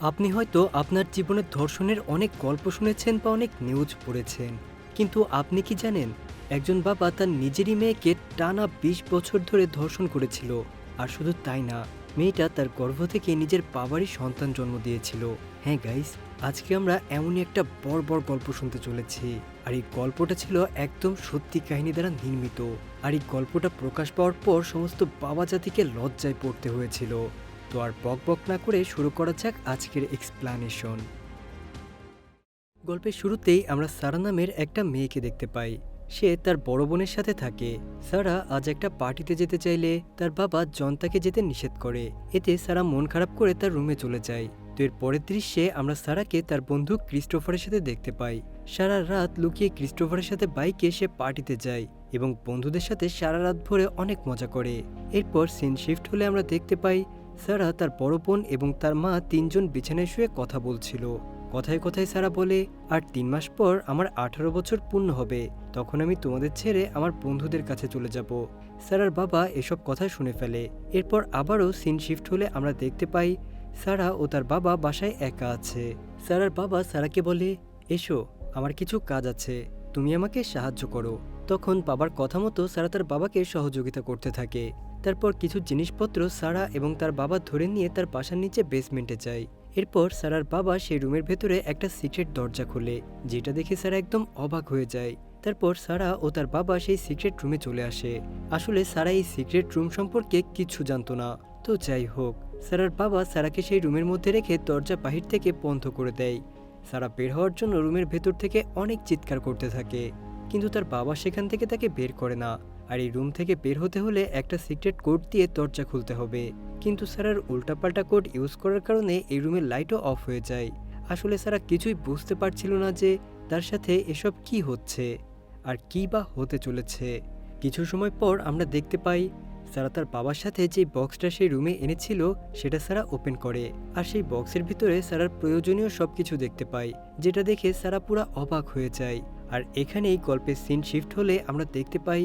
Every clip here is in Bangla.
আপনি হয়তো আপনার জীবনের ধর্ষণের অনেক গল্প শুনেছেন বা অনেক নিউজ পড়েছেন। কিন্তু আপনি কি জানেন, একজন বাবা তার নিজেরই মেয়েকে টানা বিশ বছর ধরে ধর্ষণ করেছিল। আর শুধু তাই না, মেয়েটা তার গর্ভ থেকে নিজের বাবারই সন্তান জন্ম দিয়েছিল। হ্যাঁ গাইস আজকে আমরা এমনই একটা বড় বড় গল্প শুনতে চলেছি। আর এই গল্পটা ছিল একদম সত্যি কাহিনী দ্বারা নির্মিত। আর এই গল্পটা প্রকাশ পাওয়ার পর সমস্ত বাবা জাতিকে লজ্জায় পড়তে হয়েছিল। তো আর বক বক না করে শুরু করা যাক আজকের এক্সপ্লানেশন গল্পের শুরুতেই আমরা সারা নামের একটা মেয়েকে দেখতে পাই। সে তার বড় বোনের সাথে থাকে। সারা আজ একটা পার্টিতে যেতে চাইলে তার বাবা জনতাকে যেতে নিষেধ করে। এতে সারা মন খারাপ করে তার রুমে চলে যায়। তো এর পরের দৃশ্যে আমরা সারাকে তার বন্ধু ক্রিস্টোফারের সাথে দেখতে পাই। সারা রাত লুকিয়ে ক্রিস্টোফারের সাথে বাইকে সে পার্টিতে যায় এবং বন্ধুদের সাথে সারা রাত ভরে অনেক মজা করে। এরপর সিন শিফট হলে আমরা দেখতে পাই সারা তার বোন এবং তার মা তিনজন বিছানায় শুয়ে কথা বলছিল। কথায় কথায় সারা বলে, আর তিন মাস পর আমার আঠারো বছর পূর্ণ হবে। তখন আমি তোমাদের ছেড়ে আমার বন্ধুদের কাছে চলে যাব। সারার বাবা এসব কথা শুনে ফেলে। এরপর আবারও সিন শিফট হলে আমরা দেখতে পাই সারা ও তার বাবা বাসায় একা আছে। সারার বাবা সারাকে বলে, এসো, আমার কিছু কাজ আছে। তুমি আমাকে সাহায্য করো। তখন বাবার কথা মতো সারা তার বাবাকে সহযোগিতা করতে থাকে। তারপর কিছু জিনিসপত্র সারা এবং তার বাবা ধরে নিয়ে তার বাসার নিচে বেসমেন্টে যায়। এরপর সারার বাবা সেই রুমের ভেতরে একটা সিক্রেট দরজা খোলে, যেটা দেখে সারা একদম অবাক হয়ে যায়। তারপর সারা ও তার বাবা সেই সিক্রেট রুমে চলে আসে। আসলে সারা এই সিক্রেট রুম সম্পর্কে কিচ্ছু জানতো না। তো যাই হোক, সারার বাবা সারাকে সেই রুমের মধ্যে রেখে দরজা বাহির থেকে বন্ধ করে দেয়। সারা বের হওয়ার জন্য রুমের ভেতর থেকে অনেক চিৎকার করতে থাকে। কিন্তু তার বাবা সেখান থেকে তাকে বের করে না। আর এই রুম থেকে বের হতে হলে একটা সিক্রেট কোড দিয়ে দরজা খুলতে হবে। কিন্তু স্যারার উল্টাপাল্টা কোড ইউজ করার কারণে এই রুমের লাইটও অফ হয়ে যায়। আসলে সারা কিছুই বুঝতে পারছিল না যে তার সাথে এসব কি হচ্ছে আর কি বা হতে চলেছে। কিছু সময় পর আমরা দেখতে পাই সারা তার বাবার সাথে যে বক্সটা সেই রুমে এনেছিল সেটা সারা ওপেন করে। আর সেই বক্সের ভিতরে সারার প্রয়োজনীয় সব কিছু দেখতে পাই, যেটা দেখে সারা পুরা অবাক হয়ে যায়। আর এখানেই গল্পের সিন শিফট হলে আমরা দেখতে পাই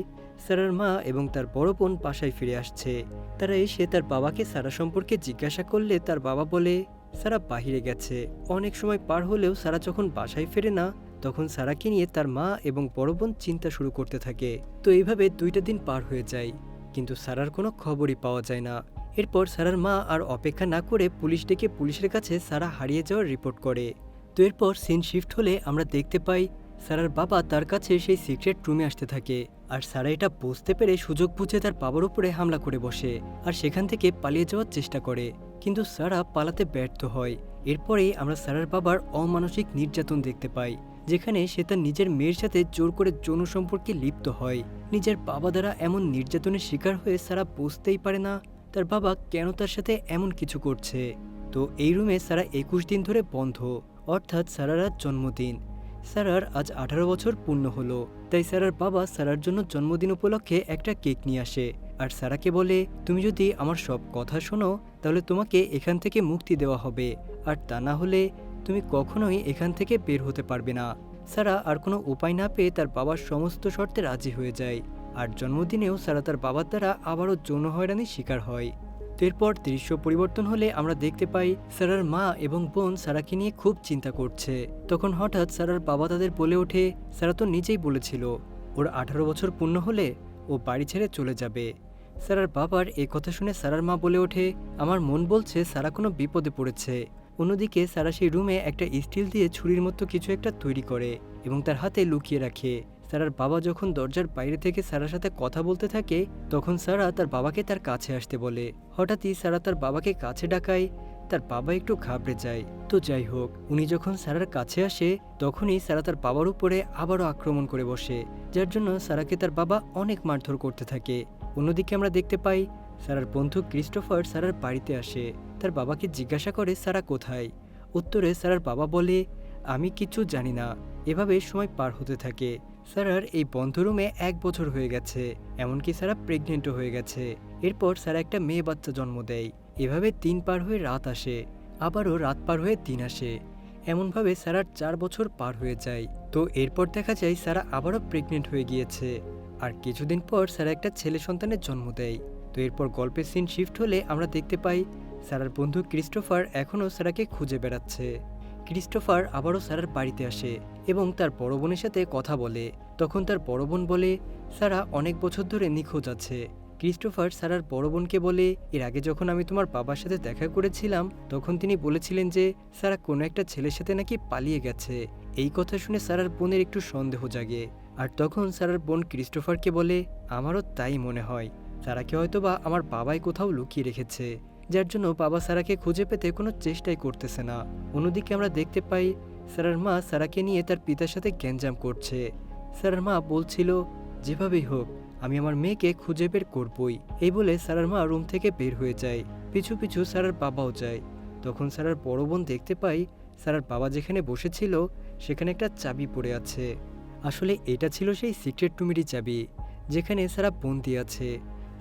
সারার মা এবং তার বড় বোন বাসায় ফিরে আসছে। তারা এসে তার বাবাকে সারা সম্পর্কে জিজ্ঞাসা করলে তার বাবা বলে, সারা বাহিরে গেছে। অনেক সময় পার হলেও সারা যখন বাসায় ফেরে না, তখন সারাকে নিয়ে তার মা এবং বড় বোন চিন্তা শুরু করতে থাকে। তো এইভাবে দুইটা দিন পার হয়ে যায়। কিন্তু সারার কোনো খবরই পাওয়া যায় না। এরপর সারার মা আর অপেক্ষা না করে পুলিশ ডেকে পুলিশের কাছে সারা হারিয়ে যাওয়ার রিপোর্ট করে। তো এরপর সিন শিফট হলে আমরা দেখতে পাই সারার বাবা তার কাছে সেই সিক্রেট রুমে আসতে থাকে। আর সারা এটা বুঝতে পেরে সুযোগ বুঝে তার বাবার উপরে হামলা করে বসে। আর সেখান থেকে পালিয়ে যাওয়ার চেষ্টা করে। কিন্তু সারা পালাতে ব্যর্থ হয়। এরপরেই আমরা সারার বাবার অমানসিক নির্যাতন দেখতে পাই। যেখানে সে তার নিজের মেয়ের সাথে জোর করে যৌন সম্পর্কে লিপ্ত হয়। নিজের বাবা দ্বারা এমন নির্যাতনের শিকার হয়ে সারা বুঝতেই পারে না তার বাবা কেন তার সাথে এমন কিছু করছে। তো এই রুমে সারা একুশ দিন ধরে বন্ধ। অর্থাৎ সারার আজ জন্মদিন। সারার আজ আঠারো বছর পূর্ণ হলো, তাই সারার বাবা সারার জন্য জন্মদিন উপলক্ষে একটা কেক নিয়ে আসে। আর সারাকে বলে, তুমি যদি আমার সব কথা শোনো, তাহলে তোমাকে এখান থেকে মুক্তি দেওয়া হবে। আর তা না হলে তুমি কখনোই এখান থেকে বের হতে পারবে না। সারা আর কোনো উপায় না পেয়ে তার বাবার সমস্ত শর্তে রাজি হয়ে যায়। আর জন্মদিনেও সারা তার বাবার দ্বারা আবারও যৌন হয়রানির শিকার হয়। এরপর দৃশ্য পরিবর্তন হলে আমরা দেখতে পাই সারার মা এবং বোন সারাকে নিয়ে খুব চিন্তা করছে। তখন হঠাৎ সারার বাবা তাদের বলে ওঠে, সারা তো নিজেই বলেছিল, ওর আঠারো বছর পূর্ণ হলে ও বাড়ি ছেড়ে চলে যাবে। সারার বাবার এই কথা শুনে সারার মা বলে ওঠে, আমার মন বলছে সারা কোনো বিপদে পড়েছে। অন্যদিকে সারা সেই রুমে একটা স্টিল দিয়ে ছুরির মতো কিছু একটা তৈরি করে এবং তার হাতে লুকিয়ে রাখে। সারার বাবা যখন দরজার বাইরে থেকে সারার সাথে কথা বলতে থাকে, তখন সারা তার বাবাকে তার কাছে আসতে বলে। হঠাৎই সারা তার বাবাকে কাছে ডাকায়, তার বাবা একটু ঘাবড়ে যায়। তো যাই হোক, উনি যখন সারার কাছে আসে, তখনই সারা তার বাবার উপরে আবারও আক্রমণ করে বসে, যার জন্য সারাকে তার বাবা অনেক মারধর করতে থাকে। অন্যদিকে আমরা দেখতে পাই সারার বন্ধু ক্রিস্টোফার সারার বাড়িতে আসে। তার বাবাকে জিজ্ঞাসা করে সারা কোথায়? উত্তরে সারার বাবা বলে, আমি কিছু জানি না। এভাবে সময় পার হতে থাকে। সারার এই বন্ধ রুমে এক বছর হয়ে গেছে, এমনকি সারা প্রেগনেন্টও হয়ে গেছে। এরপর সারা একটা মেয়ে বাচ্চা জন্ম দেয়। এভাবে দিন পার হয়ে রাত আসে, আবারও রাত পার হয়ে দিন আসে। এমনভাবে সারার চার বছর পার হয়ে যায়। তো এরপর দেখা যায় সারা আবারও প্রেগনেন্ট হয়ে গিয়েছে। আর কিছুদিন পর সারা একটা ছেলে সন্তানের জন্ম দেয়। তো এরপর গল্পের সিন শিফট হলে আমরা দেখতে পাই, সারার বন্ধু ক্রিস্টোফার এখনও সারাকে খুঁজে বেড়াচ্ছে। ক্রিস্টোফার আবারও সারার বাড়িতে আসে এবং তার বড় বোনের সাথে কথা বলে। তখন তার বড় বোন বলে সারা অনেক বছর ধরে নিখোঁজ আছে। ক্রিস্টোফার সারার বড় বোনকে বলে, এর আগে যখন আমি তোমার বাবার সাথে দেখা করেছিলাম, তখন তিনি বলেছিলেন যে সারা কোনো একটা ছেলের সাথে নাকি পালিয়ে গেছে। এই কথা শুনে সারার বোনের একটু সন্দেহ জাগে। আর তখন সারার বোন ক্রিস্টোফারকে বলে, আমারও তাই মনে হয়। সারাকে হয়তোবা আমার বাবাই কোথাও লুকিয়ে রেখেছে। যার জন্য বাবা সারাকে খুঁজে পেতে কোনো চেষ্টাই করতেছে না। অন্যদিকে আমরা দেখতে পাই, সারার মা সারাকে নিয়ে তার পিতার সাথে গ্যাঞ্জাম করছে। সারার মা বলছিল, যেভাবেই হোক, আমি আমার মেয়েকে খুঁজে বের করবই। এই বলে সারার মা রুম থেকে বের হয়ে যায়। পিছু পিছু সারার বাবাও যায়। তখন সারার বড় বোন দেখতে পাই, সারার বাবা যেখানে বসেছিল, সেখানে একটা চাবি পড়ে আছে। আসলে এটা ছিল সেই সিক্রেট টুমিরি চাবি, যেখানে সারা বন্দি আছে।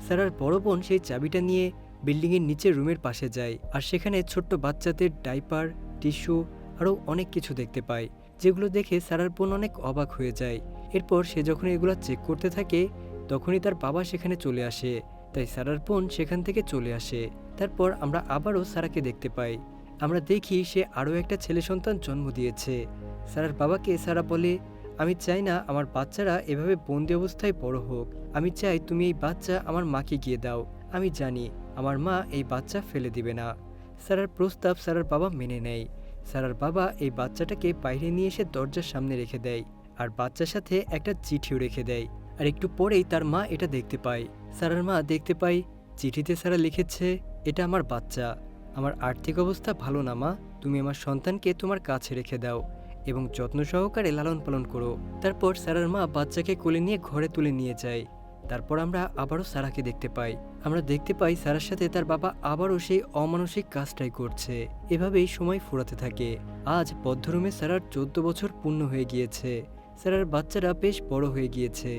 সারার বড় বোন সেই চাবিটা নিয়ে বিল্ডিংয়ের নিচে রুমের পাশে যায় আর সেখানে ছোট্ট বাচ্চাদের ডাইপার, টিস্যু আরও অনেক কিছু দেখতে পাই যেগুলো দেখে সারার বোন অনেক অবাক হয়ে যায়। এরপর সে যখন এগুলো চেক করতে থাকে, তখনই তার বাবা সেখানে চলে আসে, তাই সারার বোন সেখান থেকে চলে আসে। তারপর আমরা আবারও সারাকে দেখতে পাই। আমরা দেখি সে আরও একটা ছেলে সন্তান জন্ম দিয়েছে। সারার বাবাকে সারা বলে, আমি চাই না আমার বাচ্চারা এভাবে বন্দি অবস্থায় বড় হোক। আমি চাই তুমি এই বাচ্চা আমার মাকে গিয়ে দাও। আমি জানি আমার মা এই বাচ্চা ফেলে দিবে না। সারার প্রস্তাব সারার বাবা মেনে নেয়। সারার বাবা এই বাচ্চাটাকে বাইরে নিয়ে এসে দরজার সামনে রেখে দেয় আর বাচ্চার সাথে একটা চিঠিও রেখে দেয়। আর একটু পরেই তার মা এটা দেখতে পায়। সারার মা দেখতে পায়, চিঠিতে সারা লিখেছে, এটা আমার বাচ্চা। আমার আর্থিক অবস্থা ভালো না মা। তুমি আমার সন্তানকে তোমার কাছে রেখে দাও এবং যত্ন সহকারে লালন পালন করো। তারপর সারার মা বাচ্চাকে কোলে নিয়ে ঘরে তুলে নিয়ে যায়। তারপর আমরা আবারও সারাকে দেখতে পাই। আমরা দেখতে পাই সারার সাথে তার বাবা আবারও সেই অমানসিক কাজটাই করছে। এভাবেই সময় ফুরাতে থাকে। আজ বদ্ধরুমে সারার চোদ্দ বছর পূর্ণ হয়ে গিয়েছে। সারার বাচ্চারা বেশ বড় হয়ে গিয়েছে।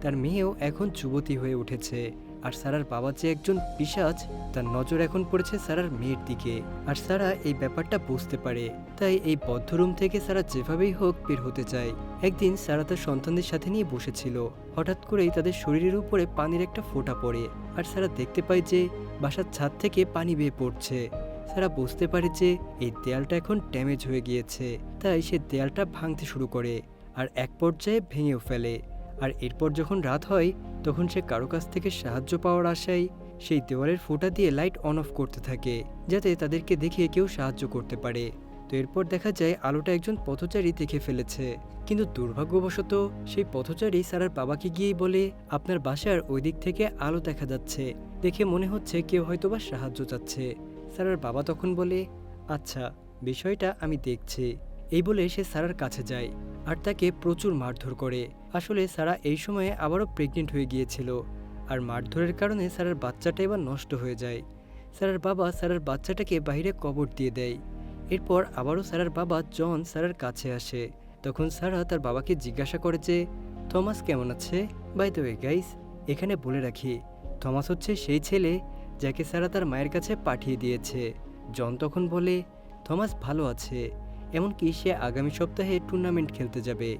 তার মেয়েও এখন যুবতী হয়ে উঠেছে। আর সারার বাবা যে একজন পিসাজ, তার নজর এখন পড়েছে সারার মেয়ের দিকে। আর সারা এই ব্যাপারটা বুঝতে পারে। তাই এই বদ্ধ রুম থেকে সারা যেভাবেই হোক বের হতে চায়। একদিন সারা তার সন্তানদের সাথে নিয়ে বসেছিল। হঠাৎ করেই তাদের শরীরের উপরে পানির একটা ফোঁটা পড়ে। আর সারা দেখতে পায় যে, বাসার ছাদ থেকে পানি বেয়ে পড়ছে। সারা বুঝতে পারে যে, এই দেয়ালটা এখন ড্যামেজ হয়ে গিয়েছে। তাই সে দেয়ালটা ভাঙতে শুরু করে। আর এক পর্যায়ে ভেঙেও ফেলে। আর এরপর যখন রাত হয়, তখন সে কারও কাছ থেকে সাহায্য পাওয়ার আশায় সেই দেওয়ালের ফোঁটা দিয়ে লাইট অন অফ করতে থাকে, যাতে তাদেরকে দেখে কেউ সাহায্য করতে পারে। তো এরপর দেখা যায়, আলোটা একজন পথচারী দেখে ফেলেছে। কিন্তু দুর্ভাগ্যবশত, সেই পথচারী সারার বাবাকে গিয়েই বলে, আপনার বাসার ওই দিক থেকে আলো দেখা যাচ্ছে। দেখে মনে হচ্ছে কেউ হয়তোবা সাহায্য চাচ্ছে। সারার বাবা তখন বলে আচ্ছা বিষয়টা আমি দেখছি। এই বলে সে সারার কাছে যায়, আর তাকে প্রচুর মারধর করে। আসলে সারা এই সময়ে আবারও প্রেগনেন্ট হয়ে গিয়েছিল। আর মারধরের কারণে সারার বাচ্চাটা এবার নষ্ট হয়ে যায়। সারার বাবা সারার বাচ্চাটাকে বাইরে কবর দিয়ে দেয়। এরপর আবারও সারার বাবা জন সারার কাছে আসে। তখন সারা তার বাবাকে জিজ্ঞাসা করে যে, থমাস কেমন আছে? বাই দ্য ওয়ে গাইস এখানে বলে রাখি, থমাস হচ্ছে সেই ছেলে যাকে সারা তার মায়ের কাছে পাঠিয়ে দিয়েছে। জন তখন বলে, থমাস ভালো আছে, এমনকি সে আগামী সপ্তাহে টুর্নামেন্ট খেলতে যাবে।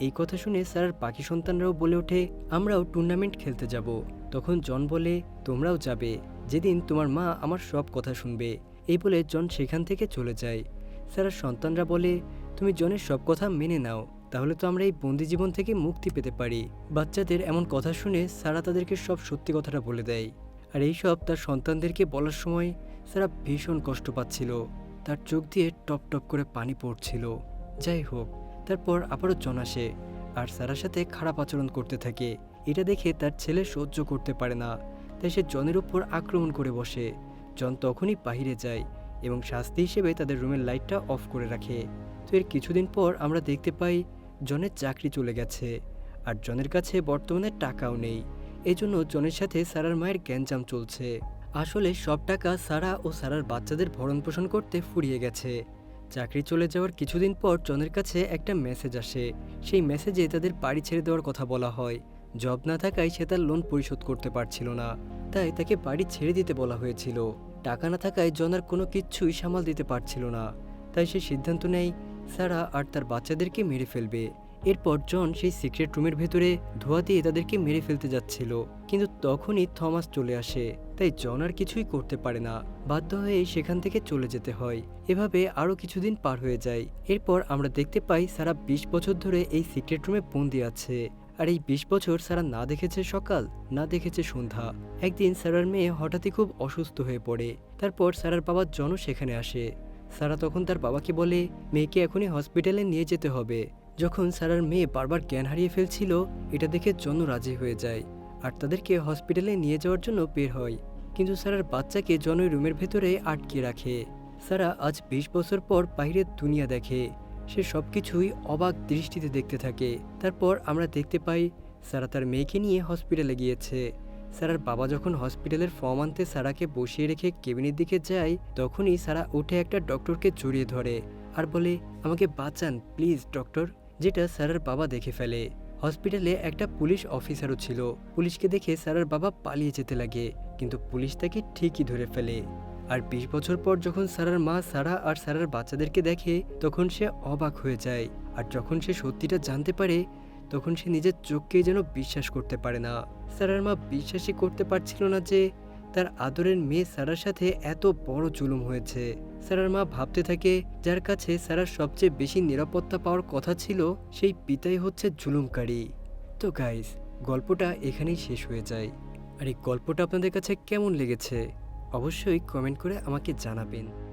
এই কথা শুনে স্যারের বাকি সন্তানরাও বলে ওঠে, আমরাও টুর্নামেন্ট খেলতে যাব। তখন জন বলে, তোমরাও যাবে। যেদিন তোমার মা আমার সব কথা শুনবে। এই বলে জন সেখান থেকে চলে যায়। স্যারের সন্তানরা বলে, তুমি জনের সব কথা মেনে নাও, তাহলে তো আমরা এই বন্দি জীবন থেকে মুক্তি পেতে পারি। বাচ্চাদের এমন কথা শুনে সারা তাদেরকে সব সত্যি কথাটা বলে দেয়। আর এই সব তার সন্তানদেরকে বলার সময় সারা ভীষণ কষ্ট পাচ্ছিল। তার চোখ দিয়ে টপ টপ করে পানি পড়ছিল। যাই হোক তারপর আবারও জন আসে আর সারার সাথে খারাপ আচরণ করতে থাকে। এটা দেখে তার ছেলে সহ্য করতে পারে না, তাই সে জনের উপর আক্রমণ করে বসে। জন তখনই বাহিরে যায় এবং শাস্তি হিসেবে তাদের রুমের লাইটটা অফ করে রাখে। তো এর কিছুদিন পর আমরা দেখতে পাই জনের চাকরি চলে গেছে আর জনের কাছে বর্তমানে টাকাও নেই। এই জন্য জনের সাথে সারার মায়ের গ্যাঞ্জাম চলছে। আসলে সব টাকা সারা ও সারার বাচ্চাদের ভরণ পোষণ করতে ফুরিয়ে গেছে। চাকরি চলে যাওয়ার কিছুদিন পর জনের কাছে একটা মেসেজ আসে। সেই মেসেজে তাদের বাড়ি ছেড়ে দেওয়ার কথা বলা হয়। জব না থাকায় সে তার লোন পরিশোধ করতে পারছিল না। তাই তাকে বাড়ি ছেড়ে দিতে বলা হয়েছিল। টাকা না থাকায় জনার কোনো কিচ্ছুই সামাল দিতে পারছিল না। তাই সে সিদ্ধান্ত নেয়, সারা আর তার বাচ্চাদেরকে মেরে ফেলবে। এরপর জন সেই সিক্রেট রুমের ভেতরে ধোয়া দিয়ে তাদেরকে মেরে ফেলতে যাচ্ছিল। কিন্তু তখনই থমাস চলে আসে, তাই জন আর কিছুই করতে পারে না। বাধ্য হয়ে সেখান থেকে চলে যেতে হয়। এভাবে আরও কিছুদিন পার হয়ে যায়। এরপর আমরা দেখতে পাই সারা বিশ বছর ধরে এই সিক্রেট রুমে বন্দি আছে। আর এই বিশ বছর সারা না দেখেছে সকাল, না দেখেছে সন্ধ্যা। একদিন সারার মেয়ে হঠাৎই খুব অসুস্থ হয়ে পড়ে। তারপর সারার বাবা জনও সেখানে আসে। সারা তখন তার বাবাকে বলে, মেয়েকে এখনই হসপিটালে নিয়ে যেতে হবে। যখন সারার মেয়ে বারবার জ্ঞান হারিয়ে ফেলছিল, এটা দেখে জন রাজি হয়ে যায় আর তাদেরকে হসপিটালে নিয়ে যাওয়ার জন্য বের হয়। কিন্তু সারার বাচ্চাকে জন ওই রুমের ভেতরে আটকে রাখে। সারা আজ বিশ বছর পর বাইরের দুনিয়া দেখে। সে সব কিছুই অবাক দৃষ্টিতে দেখতে থাকে। তারপর আমরা দেখতে পাই সারা তার মেয়েকে নিয়ে হসপিটালে গিয়েছে। সারার বাবা যখন হসপিটালের ফর্ম আনতে সারাকে বসিয়ে রেখে কেবিনের দিকে যায়, তখনই সারা উঠে একটা ডক্টরকে জড়িয়ে ধরে আর বলে, আমাকে বাঁচান, প্লিজ, ডক্টর। যেটা সারার বাবা দেখে ফেলে। হসপিটালে একটা পুলিশ অফিসারও ছিল। পুলিশকে দেখে সারার বাবা পালিয়ে যেতে লাগে, কিন্তু পুলিশ তাকে ঠিকই ধরে ফেলে। আর বিশ বছর পর যখন সারার মা সারা আর সারার বাচ্চাদেরকে দেখে, তখন সে অবাক হয়ে যায়। আর যখন সে সত্যিটা জানতে পারে, তখন সে নিজের চোখকেই যেন বিশ্বাস করতে পারে না। সারার মা বিশ্বাসই করতে পারছিল না যে, তার আদরের মেয়ে সারার সাথে এত বড় জুলুম হয়েছে। সারার মা ভাবতে থাকে, যার কাছে সারার সবচেয়ে বেশি নিরাপত্তা পাওয়ার কথা ছিল, সেই পিতাই হচ্ছে জুলুমকারী তো গাইস গল্পটা এখানেই শেষ হয়ে যায়। আর এই গল্পটা আপনাদের কাছে কেমন লেগেছে, অবশ্যই কমেন্ট করে আমাকে জানাবেন।